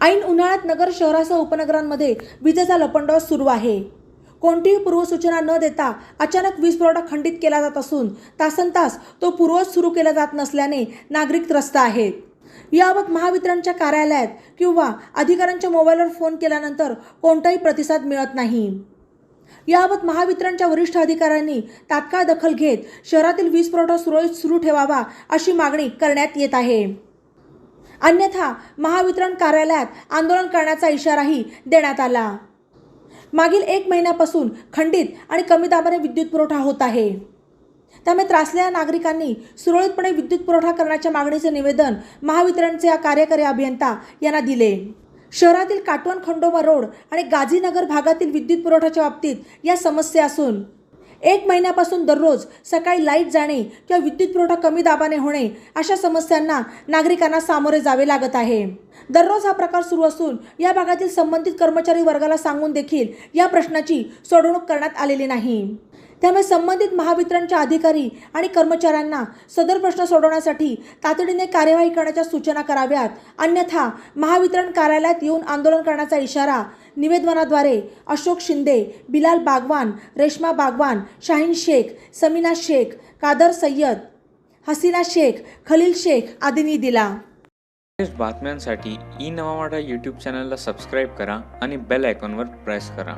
ऐन उन्हाळ्यात नगर शहरासह उपनगरांमध्ये विजेचा लपंडाव सुरू आहे. कोणतीही पूर्वसूचना न देता अचानक वीज पुरवठा खंडित केला जात असून तासन तास तो पूर्वज सुरू केला जात नसल्याने नागरिक त्रस्त आहेत. याबाबत महावितरणच्या कार्यालयात किंवा अधिकाऱ्यांच्या मोबाईलवर फोन केल्यानंतर कोणताही प्रतिसाद मिळत नाही. याबाबत महावितरणच्या वरिष्ठ अधिकाऱ्यांनी तात्काळ दखल घेत शहरातील वीज पुरवठा सुरळीत सुरू ठेवावा अशी मागणी करण्यात येत आहे. अन्यथा महावितरण कार्यालयात आंदोलन करण्याचा इशाराही देण्यात आला. मागील एक महिन्यापासून खंडित आणि कमी दाबाने विद्युत पुरवठा होत आहे. त्यामुळे त्रासलेल्या नागरिकांनी सुरळीतपणे विद्युत पुरवठा करण्याच्या मागणीचे निवेदन महावितरणचे कार्यकारी अभियंता यांना दिले. शहरातील काटवण खंडोबा रोड आणि गाझीनगर भागातील विद्युत पुरवठ्याच्या बाबतीत या समस्या असून एक महिन्यापासून दररोज सकाळी लाइट जाणे किंवा विद्युत पुरवठा कमी दाबाने होणे अशा समस्यांना नागरिकांना सामोरे जावे लागत आहे. दररोज हा प्रकार सुरू असून या भागातील संबंधित कर्मचारी वर्गाला सांगून देखील या प्रश्नाची सोडवणूक करण्यात आलेली नाही. त्यामुळे संबंधित महावितरणच्या अधिकारी आणि कर्मचाऱ्यांना सदर प्रश्न सोडवण्यासाठी तातडीने कार्यवाही करण्याच्या सूचना कराव्यात. अन्यथा महावितरण कार्यालयात येऊन आंदोलन करण्याचा इशारा निवेदनाद्वारे अशोक शिंदे बिलाल बागवान रेश्मा बागवान शाहीन शेख समीना शेख कादर सय्यद हसीना शेख खलील शेख आदींनी दिला. बातम्यांसाठी ई नवा यूट्यूब चॅनलला सबस्क्राईब करा आणि बेल आयकॉनवर प्रेस करा.